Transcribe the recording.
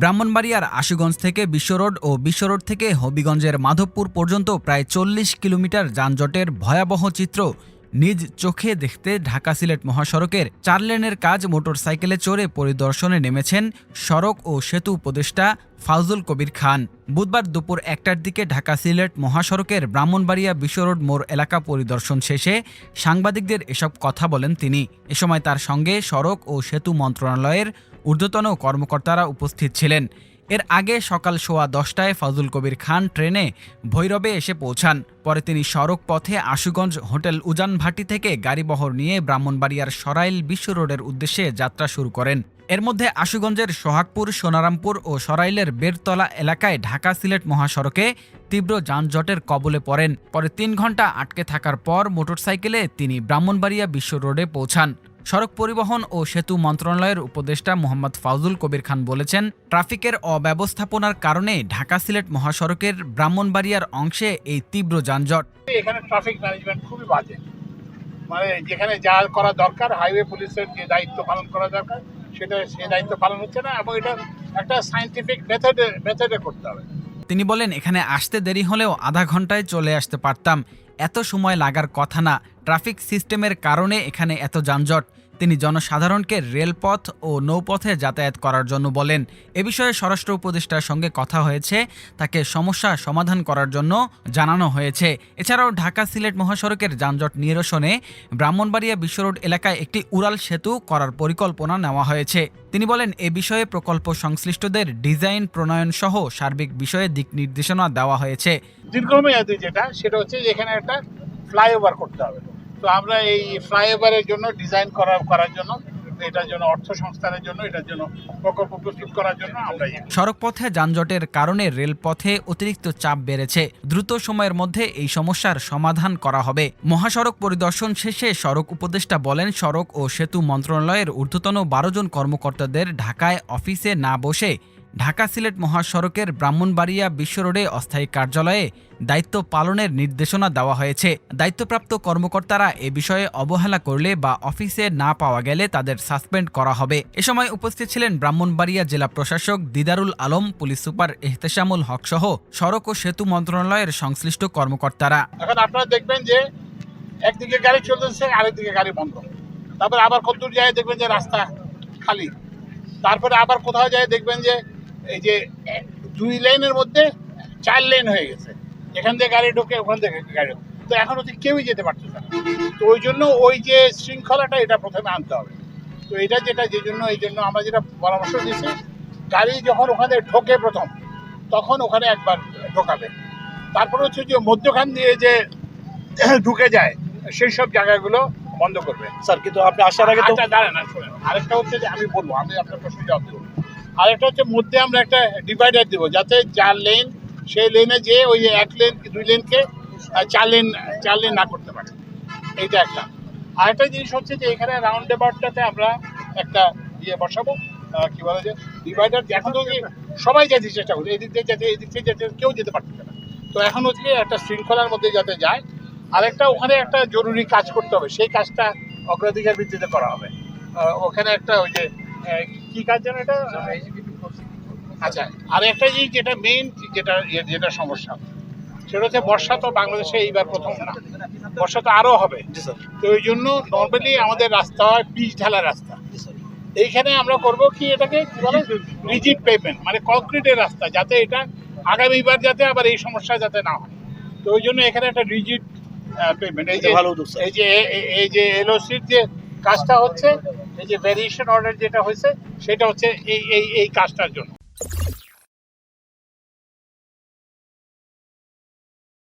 ব্রাহ্মণবাড়িয়ার আশুগঞ্জ থেকে বিশ্ব রোড ও বিশ্ব রোড থেকে হবিগঞ্জের মাধবপুর পর্যন্ত প্রায় চল্লিশ কিলোমিটার যানজটের ভয়াবহ চিত্র নিজ চোখে দেখতে ঢাকা সিলেট মহাসড়কের চার লেনের কাজ মোটরসাইকেলে চড়ে পরিদর্শনে নেমেছেন সড়ক ও সেতু উপদেষ্টা ফাউজুল কবির খান। বুধবার দুপুর একটার দিকে ঢাকা সিলেট মহাসড়কের ব্রাহ্মণবাড়িয়া বিশ্ব রোড মোড় এলাকা পরিদর্শন শেষে সাংবাদিকদের এসব কথা বলেন তিনি। এ সময় তার সঙ্গে সড়ক ও সেতু মন্ত্রণালয়ের ঊর্ধ্বতন কর্মকর্তারা উপস্থিত ছিলেন। এর আগে সকাল সোয়া দশটায় ফজল কবির খান ট্রেনে ভৈরবে এসে পৌঁছান। পরে তিনি সড়ক পথে আশুগঞ্জ হোটেল উজান ভাটি থেকে গাড়িবহর নিয়ে ব্রাহ্মণবাড়িয়ার সরাইল বিশ্ব রোডের উদ্দেশ্যে যাত্রা শুরু করেন। এর মধ্যে আশুগঞ্জের সোহাগপুর, সোনারামপুর ও সরাইলের বেরতলা এলাকায় ঢাকা সিলেট মহাসড়কে তীব্র যানজটের কবলে পড়েন। পরে তিন ঘণ্টা আটকে থাকার পর মোটরসাইকেলে তিনি ব্রাহ্মণবাড়িয়া বিশ্ব রোডে পৌঁছান। সড়ক পরিবহন ও সেতু মন্ত্রণালয়ের উপদেষ্টা মোহাম্মদ ফাউজুল কবির খান বলেছেন ট্রাফিকের অব্যবস্থাপনার কারণে ঢাকা সিলেট মহাসড়কের ব্রাহ্মণবাড়িয়ার অংশে এই তীব্র যানজট। এখানে ট্রাফিক ম্যানেজমেন্ট খুবই বাজে। মানে যেখানে যা করা দরকার হাইওয়ে পুলিশের যে দায়িত্ব পালন করা দরকার সেটা সেই দায়িত্ব পালন হচ্ছে না এবং এটা একটা সাইন্টিফিক মেথডে মেথডে করতে হবে। তিনি বলেন এখানে আসতে দেরি হলেও আধা ঘন্টায় চলে আসতে পারতাম। এত সময় লাগার কথা না ট্রাফিক সিস্টেমের কারণে এখানে এত যানজট। তিনি জনসাধারণকে রেলপথ ও নৌপথে যাতায়াত করার জন্য বলেন। এ বিষয়ে স্বরাষ্ট্র উপদেষ্টার সঙ্গে কথা হয়েছে। তাকে সমস্যা সমাধান করার জন্য জানানো হয়েছে। এছাড়াও ঢাকা সিলেট মহাসড়কের যানজট নিরসনে ব্রাহ্মণবাড়িয়া বিশ্বরোড এলাকায় একটি উড়াল সেতু করার পরিকল্পনা নেওয়া হয়েছে। তিনি বলেন, এ বিষয়ে প্রকল্প সংশ্লিষ্টদের ডিজাইন, প্রণয়ন সহ সার্বিক বিষয়ে দিক নির্দেশনা দেওয়া হয়েছে। দীর্ঘমেয়াদী যেটা, সেটা হচ্ছে এখানে একটা ফ্লাইওভার করতে হবে। তো আমরা এই ফ্লাইওভারের জন্য, ডিজাইন করা করার জন্য, এটার জন্য, অর্থ সংস্থানের জন্য, এটার জন্য প্রকল্প প্রস্তুত করার জন্য আমরা ইয়ে সড়কপথে যানজটের কারণে রেলপথে অতিরিক্ত চাপ বেড়েছে। দ্রুত সময়ের মধ্যে এই সমস্যার সমাধান করা হবে। মহাসড়ক পরিদর্শন শেষে সড়ক উপদেষ্টা বলেন, সড়ক ও সেতু মন্ত্রণালয়ের ঊর্ধ্বতন বারো জন কর্মকর্তাদের ঢাকায় অফিসে না বসে ঢাকা সিলেট মহাসড়কের ব্রাহ্মণবাড়িয়া বিশ্ব রোডে অস্থায়ী কার্যালয়ে দায়িত্ব পালনের নির্দেশনা দেওয়া হয়েছে। দায়িত্বপ্রাপ্ত কর্মকর্তারা এ বিষয়ে অবহেলা করলে বা অফিসে না পাওয়া গেলে তাদের সাসপেন্ড করা হবে। এ সময় উপস্থিত ছিলেন ব্রাহ্মণবাড়িয়া জেলা প্রশাসক দিদারুল আলম, পুলিশ সুপার এহতেশামুল হক সহ সড়ক ও সেতু মন্ত্রণালয়ের সংশ্লিষ্ট কর্মকর্তারা। এখন আপনারা দেখবেন যে একদিকে গাড়ি চলতেছে, আরেকদিকে গাড়ি বন্ধ। তারপরে আবার কতদূর যায়, দেখবেন যে রাস্তা খালি। তারপরে আবার কোথাও যায়, দেখবেন যে এই যে দুই লেনের মধ্যে চার লেন হয়ে গেছে। এখান থেকে গাড়ি ঢোকে ওখান থেকে গাড়ি ঢোকে। তো এখন হচ্ছে কেউই যেতে পারতেছে না। তো ওই জন্য ওই যে শৃঙ্খলাটা এটা প্রথমে আনতে হবে। তো এটা যেটা যে জন্য এই জন্য আমরা যেটা পরামর্শ দিচ্ছি গাড়ি যখন ওখানে ঢোকে প্রথম তখন ওখানে একবার ঢোকাবে। তারপরে হচ্ছে যে মধ্যখান দিয়ে যে ঢুকে যায় সেই সব জায়গাগুলো বন্ধ করবে। স্যার কিন্তু আপনি আসার আগে তো আচ্ছা দাঁড়ান আরেকটা হচ্ছে যে আমি বলব আমি আপনার প্রশ্ন জবাব দেবো। আরেকটা হচ্ছে মধ্যে আমরা একটা ডিভাইডার দেবো। যাতে চার লেন সেই লেনে যে ওই এক লেন দুই লেনকে চার লেন চার লেন না করতে পারে। এইটা একটা। আরেকটা জিনিস হচ্ছে যে এখানে রাউন্ড অ্যাবাউটটাতে আমরা একটা ইয়ে বসাবো। কি বলে যে ডিভাইডার এখন তো সবাই যেতে চেষ্টা করছে এদিক থেকে যেতে এদিক থেকে যেতে, কেউ যেতে পারতেছে না। তো এখন হচ্ছে একটা শৃঙ্খলার মধ্যে যাতে যায় আরেকটা ওখানে একটা জরুরি কাজ করতে হবে। সেই কাজটা অগ্রাধিকার ভিত্তিতে করা হবে। ওখানে একটা ওই যে কি কাজ যেন এটা? আচ্ছা আর একটা জিনিস যেটা মেইন যেটা যেটা সমস্যা সেটা হচ্ছে বর্ষা তো বাংলাদেশে এইবার প্রথম না। বর্ষা তো আরও হবে। তো ওই জন্য নর্মালি আমাদের রাস্তা হয় পিচ ঢালা রাস্তা। এইখানে আমরা করব কি এটাকে কি বলে? রিজিড পেমেন্ট মানে কংক্রিটের রাস্তা যাতে এটা আগামীবার যাতে আবার এই সমস্যা যাতে না হয়। তো ওই জন্য এখানে একটা রিজিড পেমেন্ট এই যে এই যে এই যে এলওসির যে কাজটা হচ্ছে এই যে ভেরিয়েশন অর্ডার যেটা হয়েছে সেটা হচ্ছে এই এই এই কাজটার জন্য।